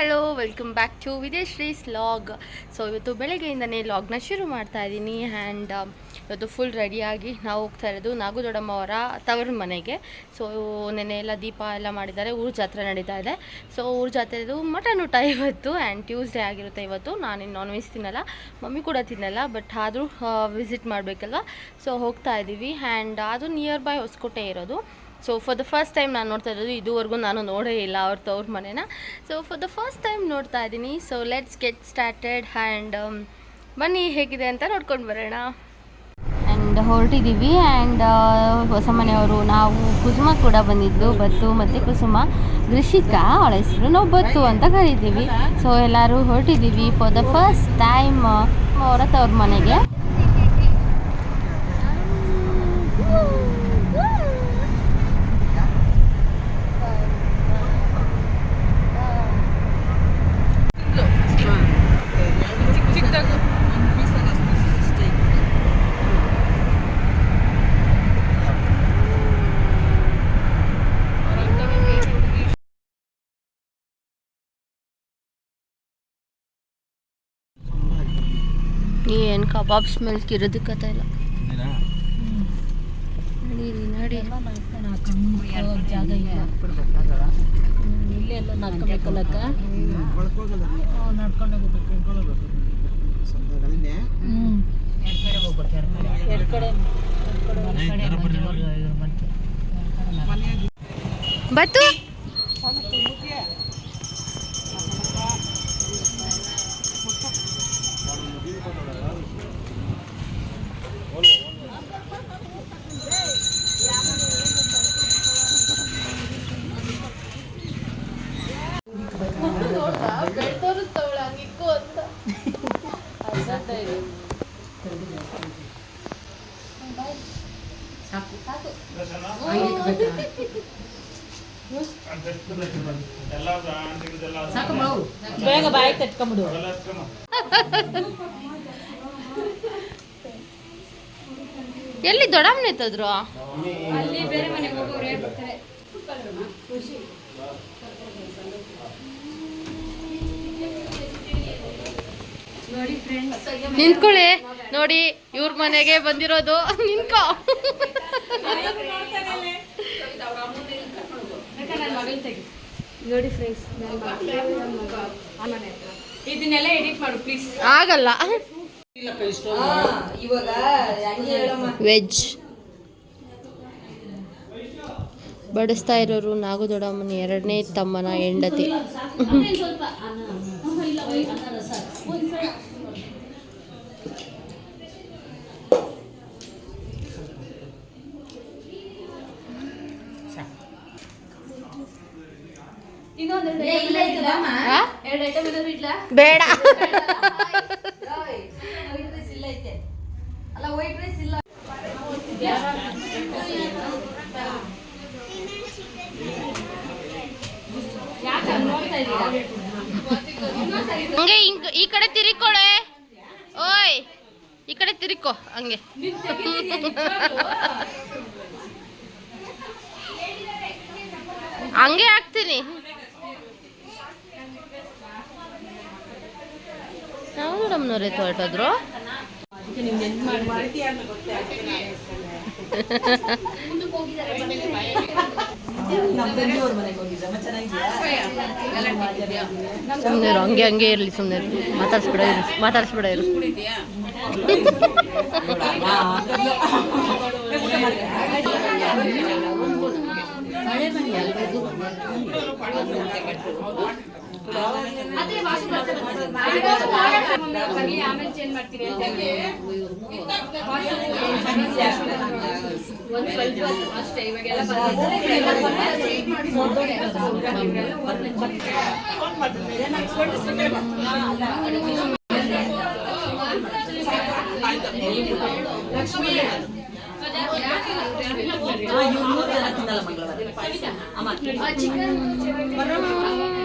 Hello welcome back to ವಿದೇಶ್ರೀಸ್ log. So ಇವತ್ತು ಬೆಳಗ್ಗೆಯಿಂದನೇ ಲಾಗ್ನ ಶುರು ಮಾಡ್ತಾ ಇದ್ದೀನಿ ಆ್ಯಂಡ್ ಇವತ್ತು ಫುಲ್ ರೆಡಿಯಾಗಿ ನಾವು ಹೋಗ್ತಾ ಇರೋದು ನಾಗು ದೊಡ್ಡಮ್ಮ ಅವರ ತವರ ಮನೆಗೆ. ಸೊ ನೆನೆ ಎಲ್ಲ ದೀಪ ಎಲ್ಲ ಮಾಡಿದ್ದಾರೆ, ಊರು ಜಾತ್ರೆ ನಡೀತಾ ಇದೆ. ಸೊ ಊರು ಜಾತ್ರೆದು ಮಟನ್ ಊಟ ಇವತ್ತು ಆ್ಯಂಡ್ ಟ್ಯೂಸ್ಡೇ ಆಗಿರುತ್ತೆ ಇವತ್ತು. ನಾನು ನಾನ್ ವೆಜ್ ತಿನ್ನಲ್ಲ, ಮಮ್ಮಿ ಕೂಡ ತಿನ್ನಲ್ಲ ಬಟ್ ಆದರೂ ವಿಸಿಟ್ ಮಾಡಬೇಕಲ್ವ? ಸೊ ಹೋಗ್ತಾ ಇದ್ದೀವಿ ಆ್ಯಂಡ್ ಅದು ನಿಯರ್ ಬೈ ಹೊಸಕೋಟೆ ಇರೋದು. So for the first time ನಾನು ನೋಡ್ತಾ ಇರೋದು, ಇದುವರೆಗೂ ನಾನು ನೋಡೇ ಇಲ್ಲ ಅವ್ರ ತವ್ರ ಮನೇನ. So for the first time ನೋಡ್ತಾ ಇದ್ದೀನಿ so let's get started and ಬನ್ನಿ ಹೇಗಿದೆ ಅಂತ ನೋಡ್ಕೊಂಡು ಬರೋಣ. ಆ್ಯಂಡ್ ಹೊರಟಿದ್ದೀವಿ ಆ್ಯಂಡ್ ಹೊಸ ಮನೆಯವರು ನಾವು ಕುಸುಮ ಕೂಡ ಬಂದಿದ್ದು, ಬತ್ತು ಮತ್ತು ಕುಸುಮ. ಋಷಿಕಾ ಅವಳ ಹೆಸರು ನಾವು ಬತ್ತು ಅಂತ ಕರಿತೀವಿ. ಸೊ ಎಲ್ಲರೂ ಹೊರಟಿದ್ದೀವಿ ಫಾರ್ ದ ಫಸ್ಟ್ ಟೈಮ್ ಅವರ ತವ್ರ ಮನೆಗೆ. ಏನು ಕಬಾಬ್ ಸ್ಮೆಲ್ ಕಿರೋದಕ್ಕತ್ತ ಇಲ್ಲ. ನಡೀರಿ ನಡಿ ಜಾಗ ಇಲ್ಲ ಇಲ್ಲೇ. ಎಲ್ಲ ನಡ್ಕೊಬೇಕಲ್ಲಕ್ಕ ನಡ್ಕೊಂಡು ಹೋಗ್ಬೇಕು. ಹ್ಞೂ ಎರಡು ಕಡೆ ಬತ್ತು. ಬೇಗ ಬಾಯಿ ಕಟ್ಕೊಂಬಿಡು. ಎಲ್ಲಿ ದೊಡ್ಡಮ್ಮನ ಎತ್ತದ್ರು? ನಿಂತ್ಕೊಳ್ಳಿ. ನೋಡಿ ಇವ್ರ ಮನೆಗೆ ಬಂದಿರೋದು. ನಿಂತ್ಕೋ. ನೋಡಿ ಫ್ರೆಂಡ್ಸ್ ಇದನ್ನೆಲ್ಲ ಎಡಿಟ್ ಮಾಡು ಪ್ಲೀಸ್ ಆಗಲ್ಲ ವೆಜ್ ಬಡಿಸ್ತಾ ಇರೋರು ನಾಗು ದೊಡ್ಡಮ್ಮನ ಎರಡನೇ ತಮ್ಮನ ಹೆಂಡತಿ ಆ? ಎರಡು ಐಟಮ್ ಏನಾದ್ರು ಇಡ್ಲಾ ಬೇಡ. ಅಲ್ಲ ವೈಟ್ ರೈಸ್ ಇಲ್ಲ ಯಾಕೆ ನೋಡ್ತಾ ಇದ್ದೀರಾ ಹಂಗೆ ಹಿಂಗ್ ಈ ಕಡೆ ತಿರ್ಕೊಳೆ. ಓಯ್ ಈ ಕಡೆ ತಿರುಕೋ ಹಂಗೆ. ಹಂಗೆ ಹಾಕ್ತೀನಿ. ನಾವು ನಮ್ಮನವ್ರೆ ಹೊರಟೋದ್ರು ಸುಮ್ಮನೆ ಹಂಗೆ ಹಂಗೆ ಇರಲಿ ಸುಮ್ಮನೆ ಮಾತಾಡ್ಸ್ಬಿಡ ಇರು ಮಾತಾಡ್ಸ್ಬಿಡ ಇರು. ಆಮೇಲೆ ಚೇಂಜ್ ಮಾಡ್ತೀನಿ ಒಂದ್ ಸ್ವಲ್ಪ ಅಷ್ಟೇ ಇವಾಗೆಲ್ಲ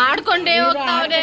ಆಡ್ಕೊಂಡೇ ಹೋಗ್ತಾವ್ರೆ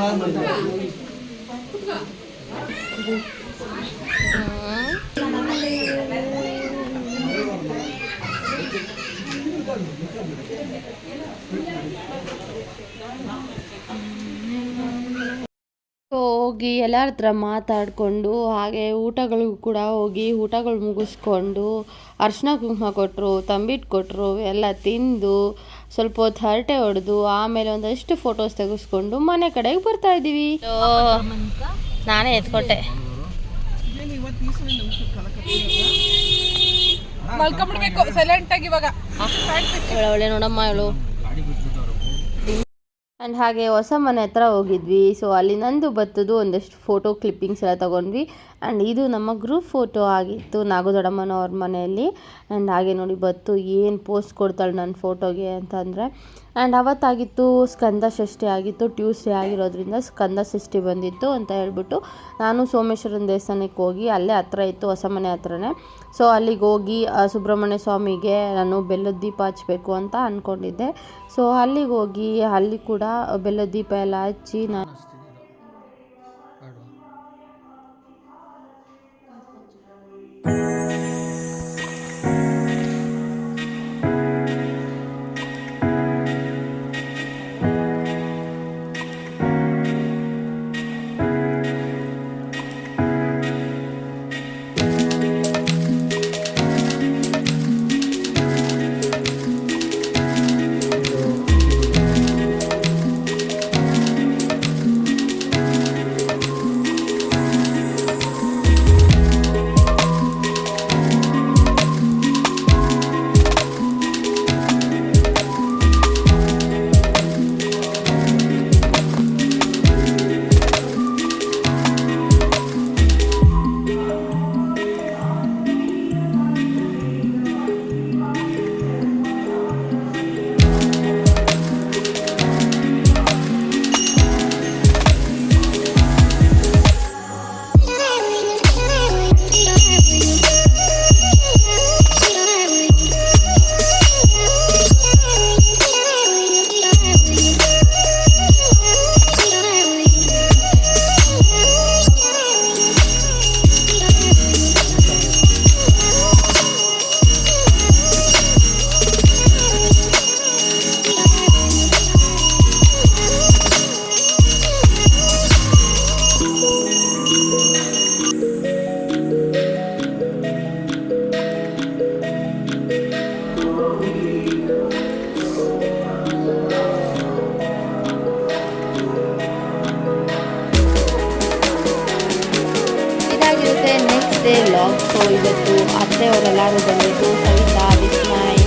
まんのに。ಎಲ್ಲರ ಹತ್ರ ಮಾತಾಡಿಕೊಂಡು ಹಾಗೆ ಊಟಗಳಿಗೂ ಕೂಡ ಹೋಗಿ ಊಟಗಳು ಮುಗಿಸ್ಕೊಂಡು ಅರ್ಶಿನ ಕುಂಕುಮ ಕೊಟ್ಟರು ತಂಬಿಟ್ಟು ಕೊಟ್ಟರು ಎಲ್ಲ ತಿಂದು ಸ್ವಲ್ಪ ಹೊತ್ತು ಹರಟೆ ಹೊಡೆದು ಆಮೇಲೆ ಒಂದಷ್ಟು ಫೋಟೋಸ್ ತೆಗೆಸ್ಕೊಂಡು ಮನೆ ಕಡೆಗೆ ಬರ್ತಾ ಇದ್ದೀವಿ. ನಾನೇ ಎತ್ಕೊಟ್ಟೆ. ಮಲ್ಕೊಂಡ್ಬಿಡ್ಬೇಕು ಸೈಲೆಂಟ್ ಆಗಿ ಇವಾಗ. ಒಳ್ಳೆ ನೋಡಮ್ಮ ಇವಳು. ಆ್ಯಂಡ್ ಹಾಗೆ ಹೊಸ ಮನೆ ಹತ್ರ ಹೋಗಿದ್ವಿ. ಸೊ ಅಲ್ಲಿ ನಂದು ಬತ್ತದು ಒಂದಷ್ಟು ಫೋಟೋ ಕ್ಲಿಪ್ಪಿಂಗ್ಸ್ ಎಲ್ಲ ತೊಗೊಂಡ್ವಿ. ಆ್ಯಂಡ್ ಇದು ನಮ್ಮ ಗ್ರೂಪ್ ಫೋಟೋ ಆಗಿತ್ತು ನಾಗದೊಡಮ್ಮನವ್ರ ಮನೆಯಲ್ಲಿ. ಆ್ಯಂಡ್ ಹಾಗೆ ನೋಡಿ ಬತ್ತು ಏನು ಪೋಸ್ಟ್ ಕೊಡ್ತಾಳೆ ನನ್ನ ಫೋಟೋಗೆ ಅಂತಂದರೆ. ಆ್ಯಂಡ್ ಅವತ್ತಾಗಿತ್ತು ಸ್ಕಂದ ಷಷ್ಠಿ ಆಗಿತ್ತು. ಟ್ಯೂಸ್ಡೇ ಆಗಿರೋದ್ರಿಂದ ಸ್ಕಂದ ಷಷ್ಠಿ ಬಂದಿತ್ತು ಅಂತ ಹೇಳ್ಬಿಟ್ಟು ನಾನು ಸೋಮೇಶ್ವರನ ದೇವಸ್ಥಾನಕ್ಕೆ ಹೋಗಿ ಅಲ್ಲೇ ಹತ್ರ ಇತ್ತು ಹೊಸ ಮನೆ ಹತ್ರನೇ. ಸೊ ಅಲ್ಲಿಗೆ ಹೋಗಿ ಸುಬ್ರಹ್ಮಣ್ಯ ಸ್ವಾಮಿಗೆ ನಾನು ಬೆಲ್ಲದ ದೀಪ ಹಚ್ಚಬೇಕು ಅಂತ ಅಂದ್ಕೊಂಡಿದ್ದೆ ಸೊ ಅಲ್ಲಿಗೆ ಹೋಗಿ ಅಲ್ಲಿ ಕೂಡ ಬೆಲ್ಲದ ದೀಪ ಎಲ್ಲ ಹಚ್ಚಿ ನಾನು ಇವತ್ತು ಅತ್ತೆಯವರೆಲ್ಲರೂ ಬಂದಿದ್ದು ಸವಿತಾ, ವಿಸ್ಮಯ್,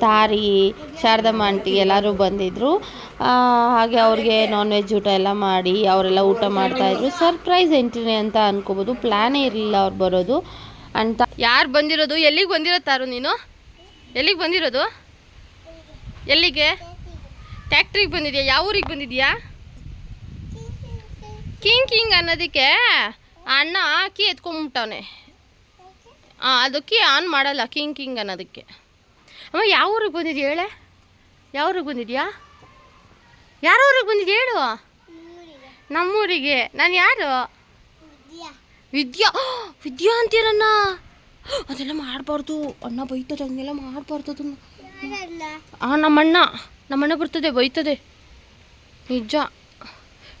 ತಾರಿ, ಶಾರದಮ್ಮ ಆಂಟಿ ಎಲ್ಲರೂ ಬಂದಿದ್ದರು ಹಾಗೆ ಅವ್ರಿಗೆ ನಾನ್ ವೆಜ್ ಊಟ ಎಲ್ಲ ಮಾಡಿ ಅವರೆಲ್ಲ ಊಟ ಮಾಡ್ತಾಯಿದ್ರು ಸರ್ಪ್ರೈಸ್ ಎಂಟ್ರಿ ಅಂತ ಅನ್ಕೋಬೋದು. ಪ್ಲ್ಯಾನೇ ಇರಲಿಲ್ಲ ಅವ್ರು ಬರೋದು. ಅಂತ. ಯಾರು ಬಂದಿರೋದು? ಎಲ್ಲಿಗೆ ಬಂದಿರೋ ತಾರು ನೀನು? ಎಲ್ಲಿಗೆ ಬಂದಿರೋದು? ಎಲ್ಲಿಗೆ? ಟ್ಯಾಕ್ಟ್ರಿಗೆ ಬಂದಿದ್ಯಾ? ಯಾವ ಊರಿಗೆ ಬಂದಿದೆಯಾ? ಕಿಂಗ್ ಕಿಂಗ್ ಅನ್ನೋದಕ್ಕೆ ಅಣ್ಣ ಹಾಕಿ ಎತ್ಕೊಂಬಿಟ್ಟವನೆ ಹಾಂ ಅದು ಆನ್ ಮಾಡಲ್ಲ ಕಿಂಗ್ ಕಿಂಗ್ ಅನ್ನೋದಕ್ಕೆ. ಅಮ್ಮ ಯಾವ ಊರಿಗೆ ಬಂದಿದ್ಯಾ ಹೇಳೆ? ಯಾವ ಊರಿಗೆ ಬಂದಿದ್ಯಾ? ಯಾರ ಊರಿಗೆ ಬಂದಿದ್ಯಾ ಹೇಳು? ನಮ್ಮೂರಿಗೆ. ನಾನು ಯಾರು? ವಿದ್ಯಾ. ವಿದ್ಯಾ. ಅಂತೀರಣ್ಣ ಅದೆಲ್ಲ ಮಾಡಬಾರ್ದು. ಅಣ್ಣ ಬೈತದೆ ಹಂಗೆಲ್ಲ ಮಾಡಬಾರ್ದು ಅದನ್ನು. ಹಾಂ ನಮ್ಮಣ್ಣ. ನಮ್ಮಣ್ಣ ಬರ್ತದೆ ಬೈತದೆ. ನಿಜ.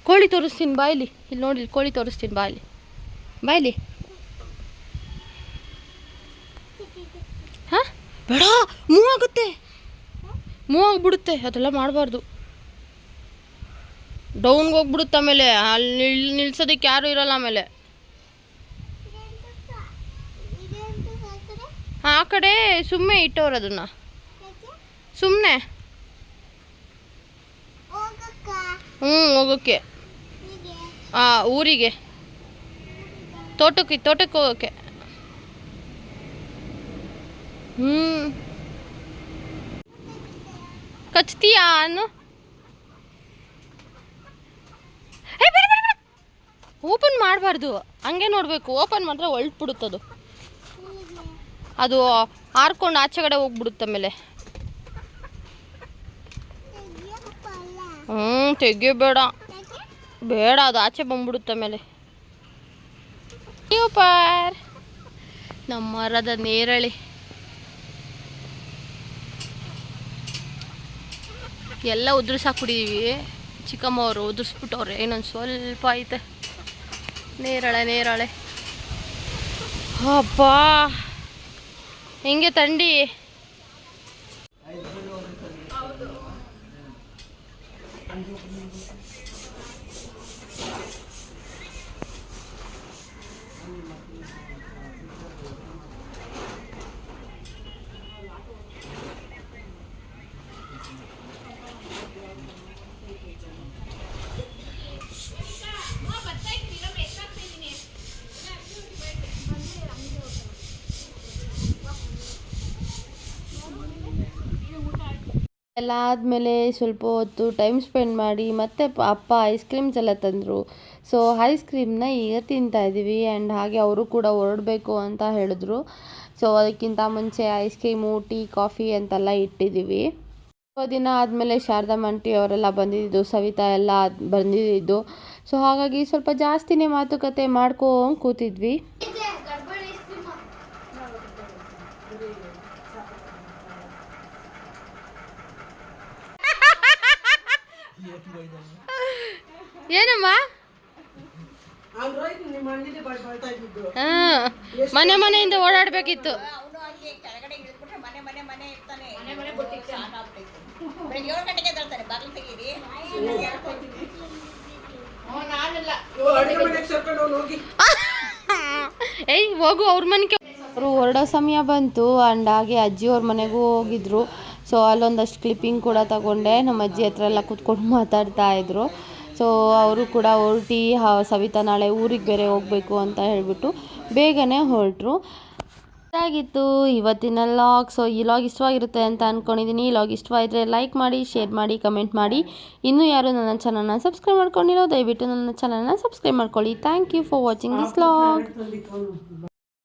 ಕೋಳಿ ತೋರಿಸ್ತೀನಿ ಬಾಯಲ್ಲಿ. ಇಲ್ಲಿ ನೋಡಿ ಕೋಳಿ ತೋರಿಸ್ತೀನಿ ಬಾಯಲ್ಲಿ. ಬಾಯಲ್ಲಿ. ಬೇಡ ಮೂವ್ ಆಗುತ್ತೆ ಮೂವ್ ಆಗಿಬಿಡುತ್ತೆ ಅದೆಲ್ಲ ಮಾಡಬಾರ್ದು. ಡೌನ್ಗೆ ಹೋಗ್ಬಿಡುತ್ತೆ ಆಮೇಲೆ, ಅಲ್ಲಿ ನಿಲ್, ನಿಲ್ಸೋದಕ್ಕೆ ಯಾರೂ ಇರಲ್ಲ ಆಮೇಲೆ. ಆ ಕಡೆ ಸುಮ್ಮನೆ ಇಟ್ಟವ್ರು ಅದನ್ನು. ಸುಮ್ಮನೆ ಹ್ಞೂ ಹೋಗೋಕ್ಕೆ. ಆ, ಊರಿಗೆ. ತೋಟಕ್ಕೆ ತೋಟಕ್ಕೆ ಹೋಗೋಕ್ಕೆ. ಹ್ಞೂ ಕಚ್ತೀಯಾ ಓಪನ್ ಮಾಡಬಾರ್ದು. ಹಂಗೆ ನೋಡಬೇಕು. ಓಪನ್ ಮಾಡಿದ್ರೆ ಹೊಲ್ಟ್ಬಿಡುತ್ತದು. ಅದು ಹಾರ್ಕೊಂಡು ಆಚೆ ಕಡೆ ಹೋಗ್ಬಿಡುತ್ತೆ ಆಮೇಲೆ. ಹ್ಞೂ ತೆಗಿಬೇಡ. ಬೇಡ, ಅದು ಆಚೆ ಬಂದ್ಬಿಡುತ್ತೆ ಆಮೇಲೆ. ನಮ್ಮ ಮರದ ನೇರಳೆ. ಎಲ್ಲ ಉದುರ್ಸಾಕ್ಬಿಟ್ಟಿದೀವಿ ಚಿಕ್ಕಮ್ಮವರು ಉದುರ್ಸ್ಬಿಟ್ಟವ್ರೆ ಇನ್ನೊಂದು ಸ್ವಲ್ಪ ಐತೆ. ನೇರಳೆ ನೇರಳೆ. ಅಪ್ಪಾ ಹೆಂಗೆ ತಂಡಿ? ಎಲ್ಲ ಆದಮೇಲೆ ಸ್ವಲ್ಪ ಹೊತ್ತು ಟೈಮ್ ಸ್ಪೆಂಡ್ ಮಾಡಿ ಮತ್ತೆ ಅಪ್ಪ ಐಸ್ ಕ್ರೀಮ್ಸ್ ಎಲ್ಲ ತಂದರು. ಸೊ ಐಸ್ ಕ್ರೀಮ್ನ ಈಗ ತಿಂತಾ ಇದ್ದೀವಿ ಆ್ಯಂಡ್ ಹಾಗೆ ಅವರು ಕೂಡ ಹೊರಡಬೇಕು ಅಂತ ಹೇಳಿದ್ರು. ಸೊ ಅದಕ್ಕಿಂತ ಮುಂಚೆ ಐಸ್ ಕ್ರೀಮು ಟೀ ಕಾಫಿ ಅಂತೆಲ್ಲ ಇಟ್ಟಿದ್ದೀವಿ ಸ್ವಲ್ಪ ದಿನ ಆದಮೇಲೆ ಶಾರದಾ ಮಂಟಿ ಅವರೆಲ್ಲ ಬಂದಿದ್ದು, ಸವಿತಾ ಎಲ್ಲ ಬಂದಿದ್ದು. ಸೊ ಹಾಗಾಗಿ ಸ್ವಲ್ಪ ಜಾಸ್ತಿನೇ ಮಾತುಕತೆ ಮಾಡ್ಕೊಂಡು ಕೂತಿದ್ವಿ. ಏನಮ್ಮ? ಮನೆ ಮನೆಯಿಂದ ಓಡಾಡ್ಬೇಕಿತ್ತು. ಏಯ್ ಹೋಗು ಅವ್ರ ಮನೆಗೆ ಅವರು ಹೊರಡೋ ಸಮಯ ಬಂತು ಆ್ಯಂಡ್ ಹಾಗೆ ಅಜ್ಜಿಯವ್ರ ಮನೆಗೂ ಹೋಗಿದ್ರು. ಸೊ ಅಲ್ಲೊಂದಷ್ಟು ಕ್ಲಿಪ್ಪಿಂಗ್ ಕೂಡ ತಗೊಂಡೆ. ನಮ್ಮ ಅಜ್ಜಿ ಹತ್ರ ಎಲ್ಲ ಕೂತ್ಕೊಂಡು ಮಾತಾಡ್ತಾ ಇದ್ರು. ಸೊ ಅವರು ಕೂಡ ಹೊರಟಿ ಸವಿತಾ ನಾಳೆ ಊರಿಗೆ ಬೇರೆ ಹೋಗಬೇಕು ಅಂತ ಹೇಳಿಬಿಟ್ಟು ಬೇಗನೆ ಹೊರಟರು. ಇದಾಗಿತ್ತು. ಇವತ್ತಿನ ಲಾಗ್ ಸೊ ಈ ಲಾಗ್ ಇಷ್ಟವಾಗಿರುತ್ತೆ ಅಂತ ಅಂದ್ಕೊಂಡಿದ್ದೀನಿ ಈ ಲಾಗ್ ಇಷ್ಟವಾಗಿದ್ರೆ ಲೈಕ್ ಮಾಡಿ ಶೇರ್ ಮಾಡಿ ಕಮೆಂಟ್ ಮಾಡಿ. ಇನ್ನೂ ಯಾರು ನನ್ನ ಚಾನಲ್ನ ಸಬ್ಸ್ಕ್ರೈಬ್ ಮಾಡ್ಕೊಂಡಿರೋ ದಯವಿಟ್ಟು ನನ್ನ ಚಾನಲ್ನ ಸಬ್ಸ್ಕ್ರೈಬ್ ಮಾಡ್ಕೊಳ್ಳಿ. Thank you for watching this log.